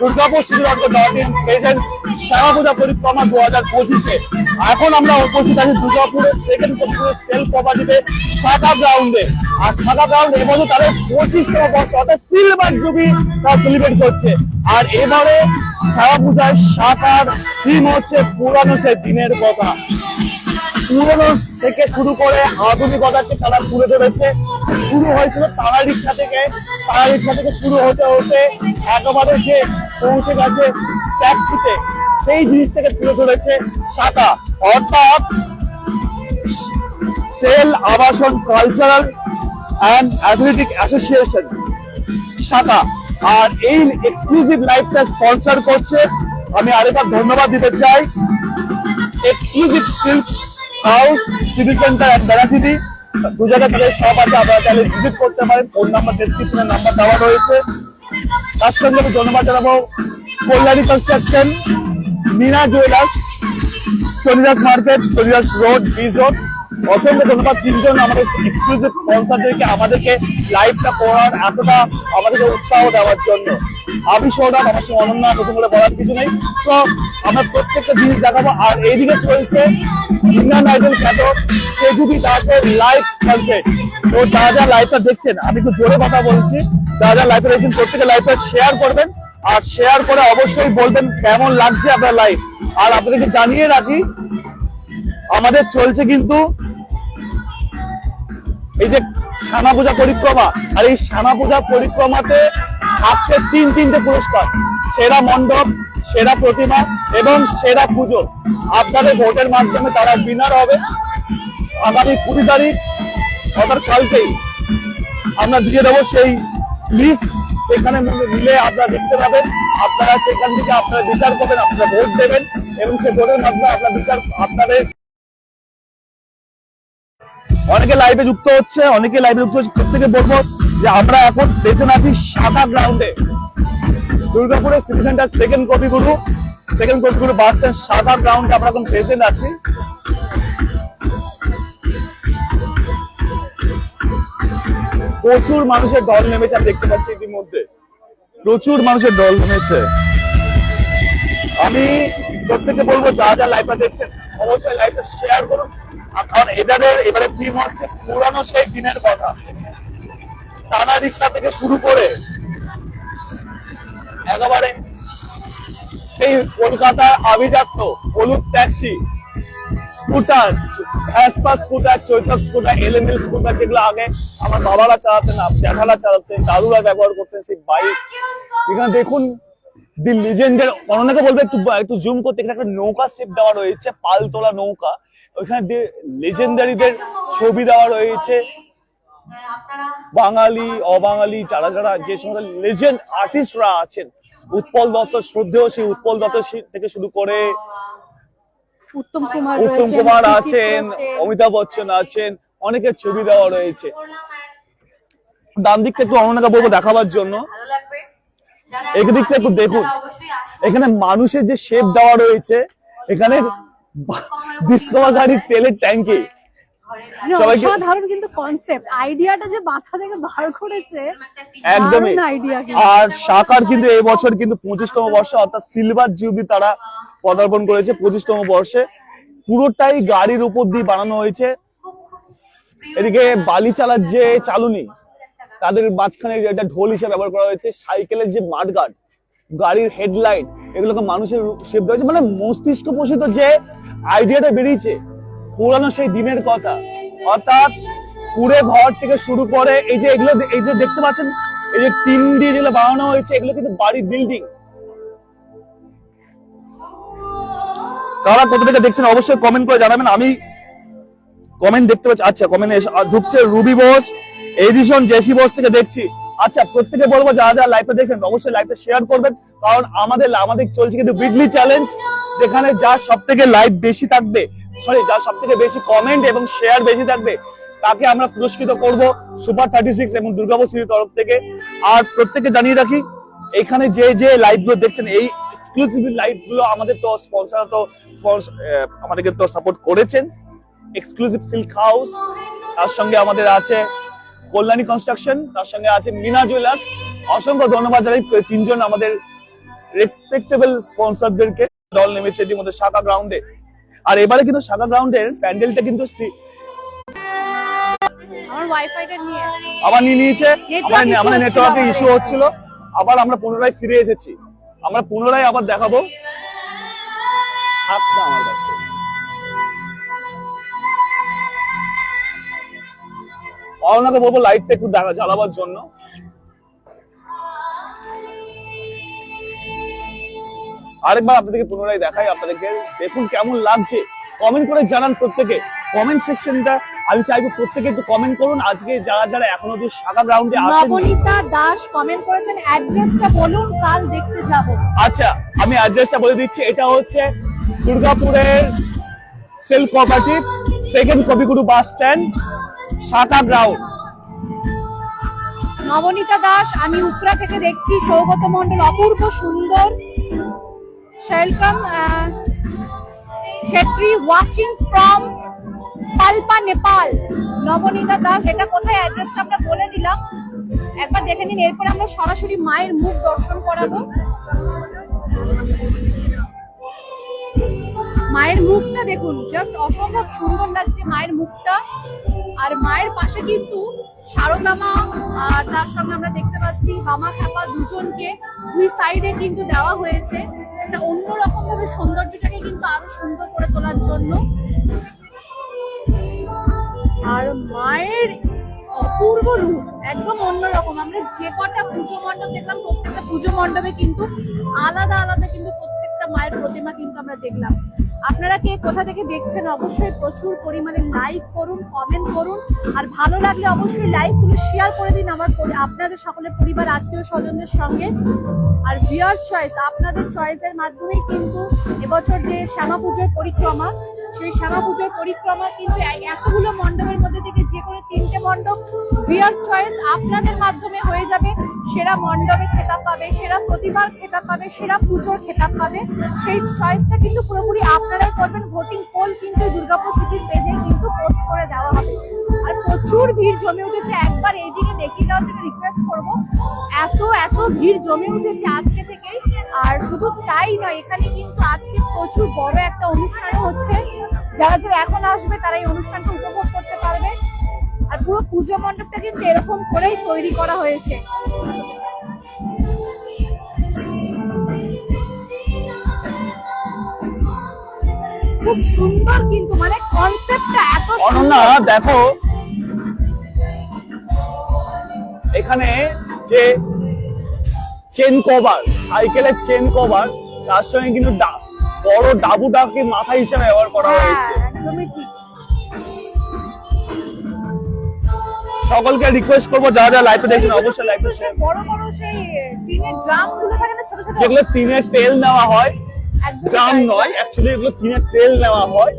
Durgapur Sriranga dot present সারা পূজা পরিক্রমা দু হাজার পঁচিশে। এখন আমরা উপস্থিত আছি দুর্গাপুরের সেকেন্ড কম্পিউটার সেল প্রপার্টিতে শাখা গ্রাউন্ডে আর শাখা গ্রাউন্ড এবছর তাদের পঁচিশতম বর্ষ, অর্থাৎ সিলভার জুবি তারা সেলিব্রেট করছে। আর এবারে সারা পূজায় শাখার থিম হচ্ছে পুরানো সে দিনের কথা। পুরনো থেকে শুরু করে আধুনিকতাকে তারা তুলে ধরেছে। শুরু হয়েছিল তারা রিক্সা থেকে। তারা রিক্সা থেকে শুরু হতে হতে একেবারে যে পৌঁছে গেছে ট্যাক্সিতে সেই জিনিস থেকে তুলে ধরেছে শাখা। অর্থাৎ সেল আবাসন কালচারাল অ্যান্ড অ্যাথলেটিক অ্যাসোসিয়েশন শাখা। আর এই এক্সক্লুসিভ লাইফটা স্পন্সর করছে, আমি আরেকবার ধন্যবাদ দিতে চাই। Exclusive silk house city centre and Benachity দু জায়গা থেকে সব আছে আপনারা চাইলে ভিজিট করতে পারেন। ফোন নাম্বার ডেসক্রিপশনে নাম্বার দেওয়া রয়েছে। তার সঙ্গে ধন্যবাদ জানাব। Kalyani construction Mina jewellers Chandidas market Chandidas road বিজ রোড অসংখ্য ধন্যবাদ, তিনজন আমাদের এক্সক্লুসিভ স্পন্সরদেরকে আমাদেরকে লাইভটা করার এতটা আমাদেরকে উৎসাহ দেওয়ার জন্য। আমি সৌরভ, আমার সঙ্গে অনন্যা নতুন করে বলার কিছু নেই। তো আমরা প্রত্যেকটা জিনিস দেখাবো, আর এইদিকে চলছে ইন্ডিয়ান আইডল খ্যাত সেজুবি দাসের লাইভ কনসার্ট তো যারা যারা লাইভটা দেখছেন, আমি একটু জোরে কথা বলছি। যারা যারা লাইভটা দেখছেন, প্রত্যেকে লাইভটা শেয়ার করবেন। আর শেয়ার করে অবশ্যই বলবেন কেমন লাগছে আপনার লাইভ আর আপনাদেরকে জানিয়ে রাখি, আমাদের চলছে কিন্তু এই যে শ্যামা পূজা পরিক্রমা, আর এই শ্যামা পূজা পরিক্রমাতে থাকছে তিন তিনটে পুরস্কার। সেরা মণ্ডপ, সেরা প্রতিমা এবং সেরা পুজো। আপনাদের ভোটের মাধ্যমে তারা উইনার হবে। আগামী কুড়ি তারিখ, অর্থাৎ কালকেই। আমরা দিয়ে দেবো সেই লিস্ট সেখানে মিলে আপনারা দেখতে পাবেন। আপনারা সেখান থেকে আপনারা বিচার করবেন, আপনারা ভোট দেবেন এবং সে ভোটের মাধ্যমে আপনার বিচার আপনাদের অনেকে লাইভে যুক্ত হচ্ছে, অনেকে লাইভে যুক্ত হচ্ছে। প্রত্যেকে বলব যে আমরা এখন বেঁচে আছি শাখা গ্রাউন্ডে দুর্গাপুরের city centre second Kabiguru. Second Kabiguru bus stand শাখা গ্রাউন্ডে আমরা এখন প্রেজেন্ট আছি। প্রচুর মানুষের দল নেমেছে আমি দেখতে পাচ্ছি ইতিমধ্যে। প্রচুর মানুষের দল নেমেছে। আমি প্রত্যেকে বলব, যা যা লাইভটা দেখছেন অবশ্যই লাইভটা শেয়ার করুন। কারণ এবারে এবারে থিম হচ্ছে পুরানো সেই দিনের কথা। টানা রিক্সা থেকে শুরু করে একেবারে সেই কলকাতার আভিজাত্য, হলুদ taxi scooter Vespa scooter Chetak scooter LML scooter যেগুলো আগে আমার বাবারা চালাতেন জ্যাঠারা চালাতেন, দাদুরা ব্যবহার করতেন সেই বাইক এখানে দেখুন দি লিজেন্ডের অনেকে বলবে একটু একটু জুম করতে। এখানে একটা নৌকা শেপ দেওয়া রয়েছে পাল তোলা নৌকা। ওইখানে লেজেন্ডারিদের ছবি দেওয়া রয়েছে বাঙালি অবাঙালি যারা যারা যে সমস্ত লেজেন্ড আর্টিস্টরা আছেন উৎপল দত্ত শ্রদ্ধেয় সেই উৎপল দত্ত থেকে শুরু করে উত্তম কুমার উত্তম কুমার আছেন অমিতাভ বচ্চন আছেন অনেকের ছবি দেওয়া রয়েছে। ডান দিকটা একটু অননাকে বলব দেখাবার জন্য। যারা একটু দেখুন। এখানে মানুষের যে শেপ দেওয়া রয়েছে এখানে ডিসকভার গাড়ির তেলের ট্যাঙ্কি ঘরের সবাইকে- অসাধারণ কিন্তু কনসেপ্ট আইডিয়াটা যে মাথা থেকে বার করেছে একদমই। দারুণ idea কিন্তু। আর শাখার কিন্তু এই বছর কিন্তু পঁচিশতম বর্ষ অর্থাৎ সিলভার জুবলি তারা পদার্পণ করেছে পঁচিশতম বর্ষে। পুরোটাই গাড়ির উপর দিয়ে বানানো হয়েছে। এদিকে বালি চালার যে চালুনি তাদের মাঝখানে এটা ঢোল হিসেবে ব্যবহার করা হয়েছে, সাইকেলের যে মাঠগার্ড, গাড়ির হেডলাইট, এগুলোকে মানুষের শেপ দেওয়া হয়েছে। মানে মস্তিষ্ক পোষিত যে আইডিয়াটা বেরিয়েছে, পুরানো সেই দিনের কথা। অর্থাৎ কুড়ে ঘর থেকে শুরু করে এই যে এগুলো, এই যে দেখতে পাচ্ছেন, এই যে টিন দিয়ে যেগুলো বানানো হয়েছে, এগুলো কিন্তু বাড়ির বিল্ডিং। কারা কোথা থেকে দেখছেন, অবশ্যই কমেন্ট করে জানাবেন। আমি কমেন্ট দেখতে পাচ্ছি আচ্ছা কমেন্ট ঢুকছে রুবি বোস। এডিশন জেসি বোস থেকে দেখছি। আচ্ছা প্রত্যেকে বলব, যারা যারা লাইভটা দেখছেন, অবশ্যই লাইভটা শেয়ার করবেন। কারণ আমাদের আমাদের চলছে কিন্তু উইকলি চ্যালেঞ্জ যেখানে যার সব থেকে লাইভ বেশি থাকবে সরি যার সব থেকে বেশি কমেন্ট এবং শেয়ার বেশি থাকবে, তাকে আমরা পুরস্কৃত করব সুপার থার্টি সিক্স এবং দুর্গাপুর তরফ থেকে। আর প্রত্যেকে জানিয়ে রাখি, এখানে যে যে লাইভগুলো দেখছেন, এই এক্সক্লুসিভ লাইভগুলো আমাদের তো স্পন্সর তো আমাদেরকে তো সাপোর্ট করেছেন। এক্সক্লুসিভ সিল্ক হাউস তার সঙ্গে আমাদের আছে কল্যাণী কনস্ট্রাকশন তার সঙ্গে আছে মিনা জুয়েলার্স অসংখ্য ধন্যবাদ জানাই তিনজন আমাদের রেসপেক্টেবল স্পন্সরদেরকে দল নেমেছে ইতিমধ্যে শাখা গ্রাউন্ডে আর এবারে কিন্তু শাখা গ্রাউন্ডের প্যান্ডেলটা কিন্তু আবার নিয়ে নিয়েছে। আমাদের নেটওয়ার্কে ইস্যু হচ্ছিল। আবার আমরা পুনরায় ফিরে এসেছি। আমরা পুনরায় আবার দেখাবো। থাক না আমার কাছে। অরুণাকে বলব লাইটটা একটু দেখা জ্বালাবার জন্য। আরেকবার আপনাদেরকে পুনরায় দেখাই আপনাদেরকে দেখুন কেমন লাগছে। কমেন্ট করে জানান প্রত্যেকে। কমেন্ট সেকশনটা আমি চাইব প্রত্যেকে একটু কমেন্ট করুন। আজকে যারা যারা এখনও যে সাদা গ্রাউন্ডে আসেন নবনীতা দাস কমেন্ট করেছেন অ্যাড্রেসটা বলুন কাল দেখতে যাব। আচ্ছা আমি অ্যাড্রেসটা বলে দিচ্ছি। এটা হচ্ছে দুর্গাপুরের SAIL cooperative second Kabiguru bus stand শাখা গ্রাউন্ড নবনীতা দাস, আমি উপরা থেকে দেখছি, সৌগত মন্ডল অপূর্ব সুন্দর। Welcome Chhetri watching from Palpa, Nepal. Nabanita Das, এটা কোথায়? অ্যাড্রেসটা আমরা বলে দিলাম। একবার দেখে নিন, এরপর আমরা সরাসরি মায়ের মুখ দর্শন করাবো। মায়ের মুখটা দেখুন জাস্ট অসম্ভব সুন্দর লাগছে মায়ের মুখটা। আর মায়ের পাশে কিন্তু সারদামা আর তার সঙ্গে আমরা দেখতে পাচ্ছি মামা খাপা দুজনকে। দুই সাইডে কিন্তু দেওয়া হয়েছে। একটা অন্যরকম ভাবে সৌন্দর্যটাকে কিন্তু আরও সুন্দর করে তোলার জন্য। আর মায়ের অপূর্ব রূপ, একদম অন্যরকম। আমরা যে কটা পুজো মণ্ডপ দেখলাম, প্রত্যেকটা পুজো মণ্ডপে কিন্তু আলাদা আলাদা কিন্তু প্রত্যেকটা মায়ের প্রতিমা কিন্তু আমরা দেখলাম। আপনারা কে কোথা থেকে দেখছেন, অবশ্যই প্রচুর পরিমাণে লাইক করুন কমেন্ট করুন, আর ভালো লাগলে অবশ্যই লাইকগুলো শেয়ার করে দিন আমার আপনাদের সকলের পরিবার, আত্মীয় স্বজনদের সঙ্গে। আর ভিউয়ার্স চয়েস আপনাদের চয়েসের মাধ্যমেই কিন্তু এবছর যে শ্যামা পুজোর পরিক্রমা, সেই শ্যামা পুজোর পরিক্রমা কিন্তু এতগুলো মণ্ডপের মধ্যে থেকে যে কোনো তিনটে মণ্ডপ ভিউয়ার্স চয়েস আপনাদের মাধ্যমে হয়ে যাবে। সেরা মণ্ডপের খেতাব পাবে, সেরা প্রতিভার খেতাব পাবে, সেরা পুজোর খেতাব পাবে। সেই চয়েসটা কিন্তু পুরোপুরি আপনারাই করবেন। ভোটিং পোল কিন্তু দুর্গাপুর সিটির পেজে কিন্তু পোস্ট করে দেওয়া হবে। আর প্রচুর ভিড় জমে উঠেছে। একবার এইদিকে দেখিয়ে দেওয়ার জন্য রিকোয়েস্ট করব। এত এত ভিড় জমে উঠেছে আজকে থেকেই। আর শুধু তাই নয়, এখানে কিন্তু আজকে প্রচুর বড় একটা অনুষ্ঠানও হচ্ছে। যারা যারা এখন আসবে, তারা এই অনুষ্ঠানটা উপভোগ করতে পারবে। আর পুরো পুজো মণ্ডপটা কিন্তু এরকম করেই তৈরি করা হয়েছে। খুব সুন্দর কিন্তু মানে কনসেপ্টটা এত অনন্যা দেখো। এখানে যে চেন কভার সাইকেলের চেন কভার তার সঙ্গে কিন্তু বড় ডাবুটাকে মাথা হিসেবে ব্যবহার করা হ্যাঁ, হয়েছে। একদমই ঠিক। সকলকে রিকোয়েস্ট করব যারা যারা লাইফে দেখছেন অবশ্যই লাইফে সেই বড় বড় সেই টিনের ড্রামগুলো থাকে না ছোট ছোট? যেগুলো টিনের তেল নেওয়া হয় গ্রাম নয় অ্যাকচুয়ালি এগুলো টিনের তেল নেওয়া হয়।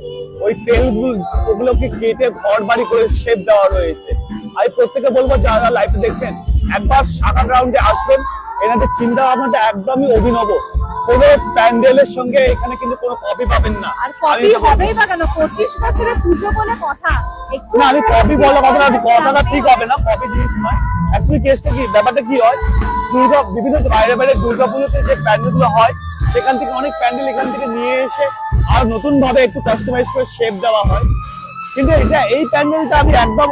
ওই তেলগুলো ওগুলোকে কেটে ঘর বাড়ি করে শেপ দেওয়া রয়েছে। আমি প্রত্যেকে বলব যারা লাইফে দেখছেন একবার শাখা গ্রাউন্ডে আসবেন এনাদের চিন্তা ভাবনাটা একদমই অভিনব। কোনো প্যান্ডেলের সঙ্গে এখানে কিন্তু কোনো কপি পাবেন না। আর কপি হবেই বা কেন? পঁচিশ বছরের পুজো বলে কথা। না আমি কপি বলা কথা না কথাটা ঠিক হবে না কপি জিনিস নয়। অ্যাকচুয়ালি কেসটা কি? ব্যাপারটা কি হয় দুর্গা বিভিন্ন বাইরে বাইরে দুর্গা পুজোতে যে প্যান্ডেলগুলো হয় সেখান থেকে অনেক প্যান্ডেল এখান থেকে নিয়ে এসে আর নতুন ভাবে একটু কাস্টমাইজ করে শেপ দেওয়া হয়। কিন্তু এটা এই প্যান্ডেলটা আমি একদম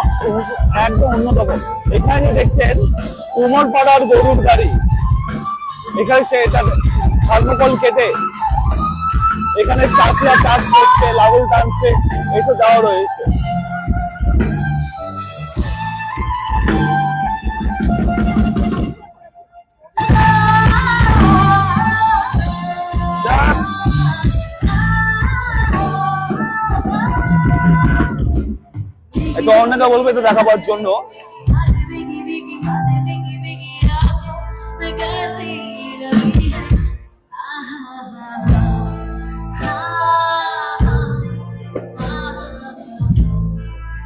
একদম অন্যতম। এখানে দেখছেন কোমর পাড়ার গরুর গাড়ি। এখানে সে এটা থার্মোকল কেটে এখানে চাষিরা চাষ করছে লাঙল টানছে এইসব দেওয়া রয়েছে। একটু বলব এটা দেখাবার জন্য।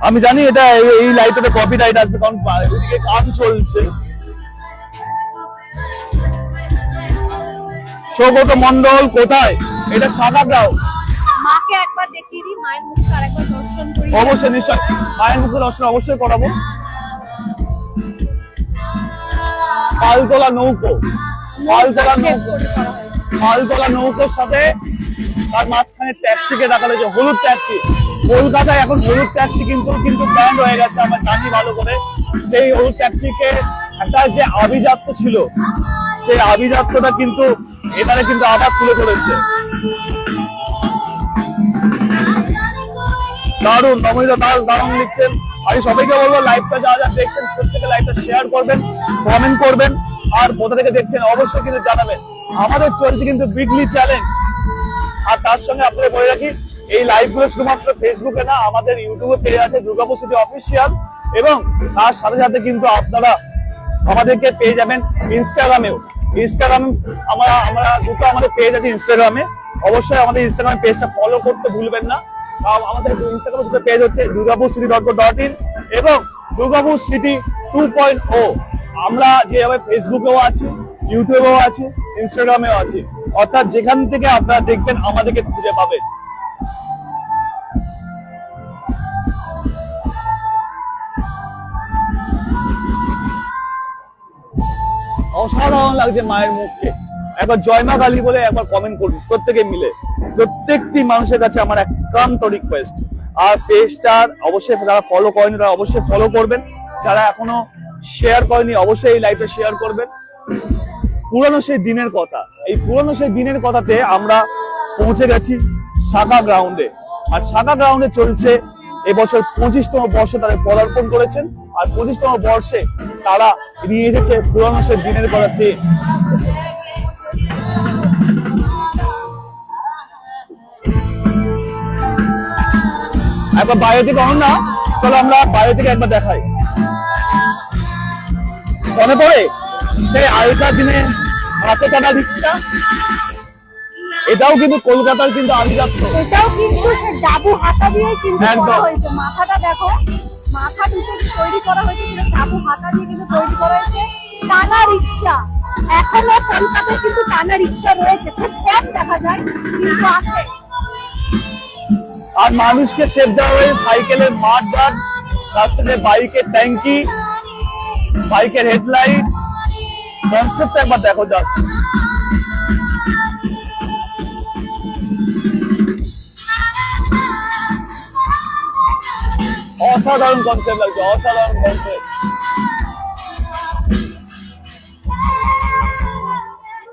আমি জানি এটা এই- লাইটটাতে কপি রাইট আসবে কারণ এদিকে গান চলছে। সৌগত মন্ডল কোথায়? এটা সাদাগ্রাম মাকে একবার দেখিয়ে দিই মায়ের একবার দর্শন করি। অবশ্যই নিশ্চয়। মায়ের মুখে দর্শন অবশ্যই করাবো। পালতোলা নৌকো। পালতোলা নৌকো। পালতোলা নৌকোর সাথে তার মাঝখানে ট্যাক্সিকে দেখাল যে হলুদ ট্যাক্সি। কলকাতায় এখন হলুদ ট্যাক্সি কিন্তু কিন্তু ব্যান্ড হয়ে গেছে, আমরা জানি ভালো করে। সেই হলুদ ট্যাক্সিকে একটা যে আভিজাত্য ছিল, সেই আভিজাত্যটা কিন্তু এখানে কিন্তু আবার তুলে ধরেছে। দারুণ নমিতা দাস দারুণ লিখছেন। আমি সবাইকে বলব লাইভটা যা যা দেখছেন, প্রত্যেকে লাইভটা শেয়ার করবেন কমেন্ট করবেন, আর কোথা থেকে দেখছেন অবশ্যই কিন্তু জানাবেন। আমাদের চলছে কিন্তু বিগলি চ্যালেঞ্জ আর তার সঙ্গে আপনাদের বলে রাখি এই লাইভগুলো শুধুমাত্র ফেসবুকে না, আমাদের ইউটিউবে পেয়ে আছে দুর্গাপুর সিটি অফিসিয়াল এবং তার সাথে সাথে কিন্তু আপনারা আমাদেরকে পেয়ে যাবেন ইনস্টাগ্রামেও ইনস্টাগ্রাম আমরা আমরা দুটো আমাদের পেজ আছে ইনস্টাগ্রামে অবশ্যই আমাদের ইনস্টাগ্রাম পেজটা ফলো করতে ভুলবেন না। আমাদের ইনস্টাগ্রামে দুটো পেজ হচ্ছে Durgapur city dot dot in এবং Durgapur city two point O আমরা যেভাবে ফেসবুকেও আছি ইউটিউবেও আছি ইনস্টাগ্রামেও আছি। অর্থাৎ যেখান থেকে আপনারা দেখবেন, আমাদেরকে খুঁজে পাবেন। অসাধারণ লাগছে মায়ের মুখকে। একবার জয় মা কালী বলে একবার কমেন্ট করুন, প্রত্যেকে মিলে। প্রত্যেকটি মানুষের কাছে আমার একান্ত রিকোয়েস্ট আর পেজটার অবশ্যই যারা ফলো করেনি, তারা অবশ্যই ফলো করবেন। যারা এখনও শেয়ার করেনি, অবশ্যই এই লাইভটা শেয়ার করবেন। পুরনো সেই দিনের কথা। এই পুরনো সেই দিনের কথাতে আমরা পৌঁছে গেছি। সাগা গ্রাউন্ডে আর সাগা গ্রাউন্ডে চলছে এবছর পঁচিশতম বর্ষে তারা পদার্পণ করেছেন। আর পঁচিশতম বর্ষে তারা নিয়ে এসেছে পুরনো সেই দিনের কথা থিম একবার বাইরে থেকে না, চলো আমরা বাইরে থেকে একবার দেখাই। মনে পড়ে? সেই আগেকার দিনে হাতে টানা রিক্সা? এটাও কিন্তু কলকাতার কিন্তু আভিজাত্য এটাও কিন্তু সে ডাবু হাতা দিয়ে কিন্তু। করা হয়েছে। মাথাটা দেখো মাথা দুটো তৈরি করা হয়েছে ডাবু হাতা দিয়ে কিন্তু তৈরি করা হয়েছে। টানা রিক্সা। এখনও কলকাতায় কিন্তু টানা রিক্সা রয়েছে। খুব কম দেখা যায় কিন্তু আছে। আর মানুষকে সেভ দেওয়া হয়েছে সাইকেলের মাঠ গার্ড তার সাথে বাইকের ট্যাঙ্কি বাইকের হেডলাইট। কনসেপ্ট একবার দেখো জাস্ট অসাধারণ কনসেপ্ট লাগছে, অসাধারণ কনসেপ্ট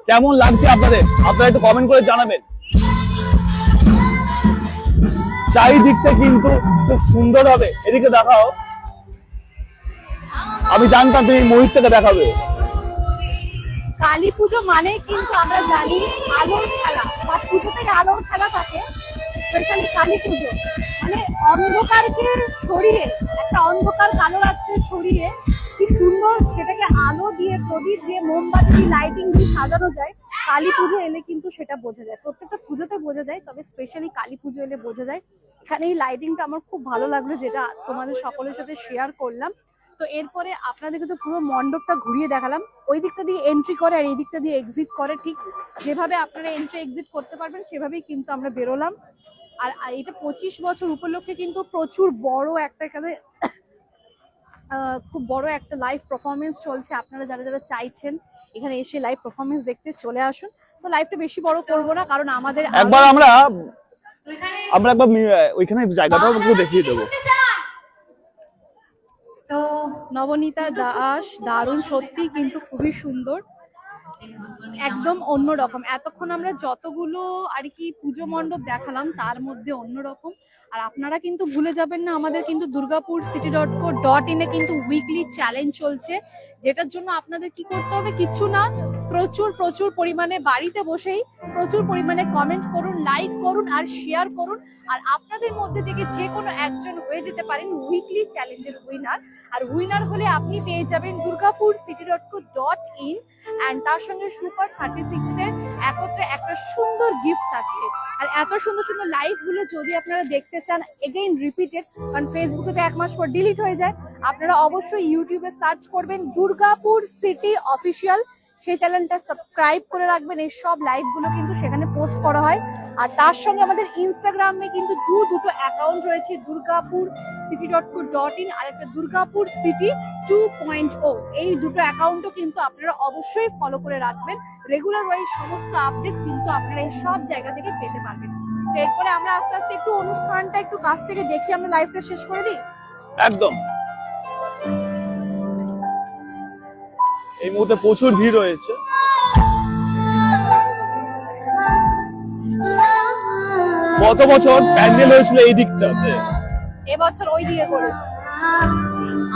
কেমন লাগছে আপনাদের? আপনারা একটু কমেন্ট করে জানাবেন। চারিদিকটা কিন্তু খুব সুন্দর হবে। এদিকে দেখাও। আমি জানতাম তুমি মুহূর্তকে দেখাবে। কালী পুজো মানে কিন্তু আমরা জানি আলোর খেলা, বা পুজো থেকে আলোর খেলা থাকে। স্পেশালি কালী পুজো। মানে অন্ধকারকে সরিয়ে একটা অন্ধকার কালো রাত্রে সরিয়ে কি সুন্দর সেটাকে আলো দিয়ে, প্রদীপ দিয়ে, মোমবাতি লাইটিং দিয়ে সাজানো যায়। কালী পুজো এলে কিন্তু সেটা বোঝা যায়। প্রত্যেকটা পুজোতে বোঝা যায়, তবে স্পেশালি কালী পুজো এলে বোঝা যায়। এখানে এই লাইটিংটা আমার খুব ভালো লাগল, যেটা তোমাদের সকলের সাথে শেয়ার করলাম। তো এরপরে আপনাদেরকে তো পুরো মণ্ডপটা ঘুরিয়ে দেখালাম। ওই দিকটা দিয়ে এন্ট্রি করে আর এই দিকটা দিয়ে এক্সিট করে, ঠিক যেভাবে আপনারা এন্ট্রি এক্সিট করতে পারবেন, সেভাবেই কিন্তু আমরা বেরোলাম। আর এটা পঁচিশ বছর উপলক্ষে কিন্তু প্রচুর বড় একটা এখানে আহ, খুব বড় একটা লাইভ পারফরমেন্স চলছে। আপনারা যারা যারা চাইছেন এখানে এসে লাইভ পারফরমেন্স দেখতে চলে আসুন। তো লাইভটা বেশি বড় করব না কারণ আমাদের একবার আমরা তো আমরা একবার ওইখানে জায়গাটাও একটু দেখিয়ে দেবো। তো নবনীতা দাস দারুণ সত্যি কিন্তু খুবই সুন্দর। একদম অন্যরকম। এতক্ষণ আমরা যতগুলো আর কি পুজো মণ্ডপ দেখালাম তার মধ্যে অন্যরকম। আর আপনারা কিন্তু ভুলে যাবেন না, আমাদের কিন্তু Durgapur city dot co dot ইনে কিন্তু উইকলি চ্যালেঞ্জ চলছে, যেটার জন্য আপনাদের কি করতে হবে? কিছু না, প্রচুর প্রচুর পরিমাণে বাড়িতে বসেই প্রচুর পরিমাণে কমেন্ট করুন লাইক করুন আর শেয়ার করুন। আর আপনাদের মধ্যে থেকে যে কোনো একজন হয়ে যেতে পারেন উইকলি চ্যালেঞ্জের উইনার আর উইনার হলে আপনি পেয়ে যাবেন Durgapur city dot co dot in and তার সঙ্গে সুপার থার্টি সিক্স এর একত্রে একটা সুন্দর গিফট থাকছে। আর এত সুন্দর সুন্দর লাইভগুলো যদি আপনারা দেখতে চান এগেইন রিপিটেড কারণ ফেসবুকে তো এক মাস পর ডিলিট হয়ে যায়, আপনারা অবশ্যই ইউটিউবে সার্চ করবেন দুর্গাপুর সিটি অফিসিয়াল সেই চ্যানেলটা সাবস্ক্রাইব করে রাখবেন। এই সব লাইভগুলো কিন্তু সেখানে পোস্ট করা হয়। আর তার সঙ্গে আমাদের ইনস্টাগ্রামে কিন্তু দু দুটো অ্যাকাউন্ট রয়েছে। Durgapur city dot co dot in আর একটা Durgapur city two point O এই দুটো অ্যাকাউন্টও কিন্তু আপনারা অবশ্যই ফলো করে রাখবেন। রেগুলার ওই সমস্ত আপডেট কিন্তু আপনারা এই সব জায়গা থেকে পেতে পারবেন। তো এরপরে আমরা আস্তে আস্তে একটু অনুষ্ঠানটা একটু কাছ থেকে দেখি, আমরা লাইভটা শেষ করে দিই? একদম। এই মুহূর্তে প্রচুর ভিড় রয়েছে। গত বছর প্যান্ডেল হয়েছিল এই দিকটাতে? এবছর ওই দিকে করেছে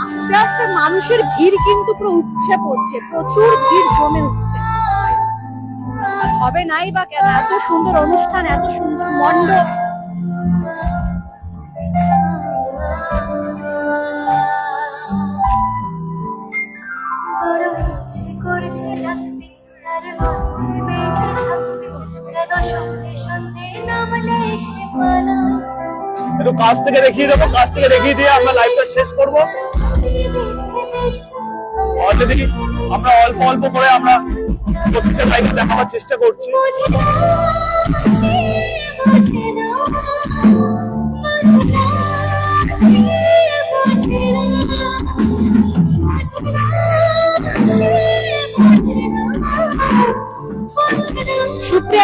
আস্তে আস্তে মানুষের ভিড় কিন্তু পুরো উপচে পড়ছে, প্রচুর ভিড় জমে উঠছে। হবে নাই বা কেন? এত সুন্দর অনুষ্ঠান, এত সুন্দর মণ্ডপ। একটু কাছ থেকে দেখিয়ে দেবো কাছ থেকে দেখিয়ে দিয়ে আমরা লাইভটা শেষ করব অলরেডি আমরা অল্প অল্প করে আমরা প্রত্যেকটা লাইভে দেখাবার চেষ্টা করছি না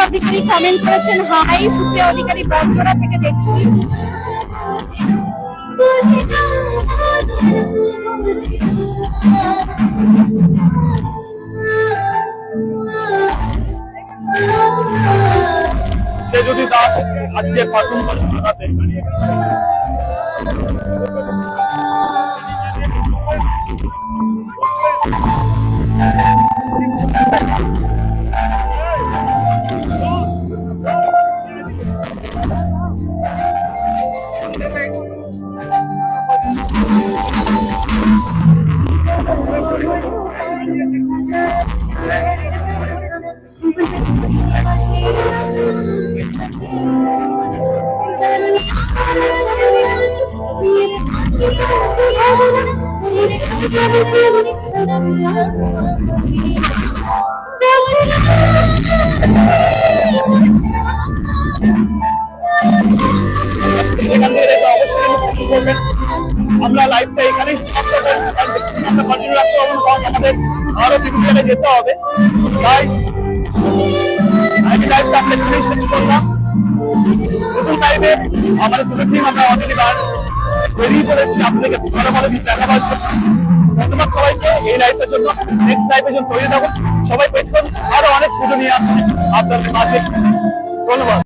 অধিকারী কমেন্ট করেছেন হাই সুপ্রিয়া অধিকারী বঞ্চনা থেকে দেখছি। যদি দাস আজকে করে আমরা কারণ আমরা কন্টিনিউ রাখতে কারণ আমাদের আরও বিভিন্ন যেতে হবে। তাই আমি লাইভটা আমরা এখানেই শেষ করলাম। নতুন লাইভে আমাদের দুটো টিম আমরা অলরেডি বেরিয়ে পড়েছি। আপনাদেরকে ভালো ভালো দিন দেখাবার জন্য ধন্যবাদ সবাইকে। এই লাইভের জন্য নেক্সট লাইভের জন্য তৈরি থাকুন সবাই পেয়ে আরও অনেক পুজো নিয়ে আসছি। আপনাদের মাঝে। ধন্যবাদ।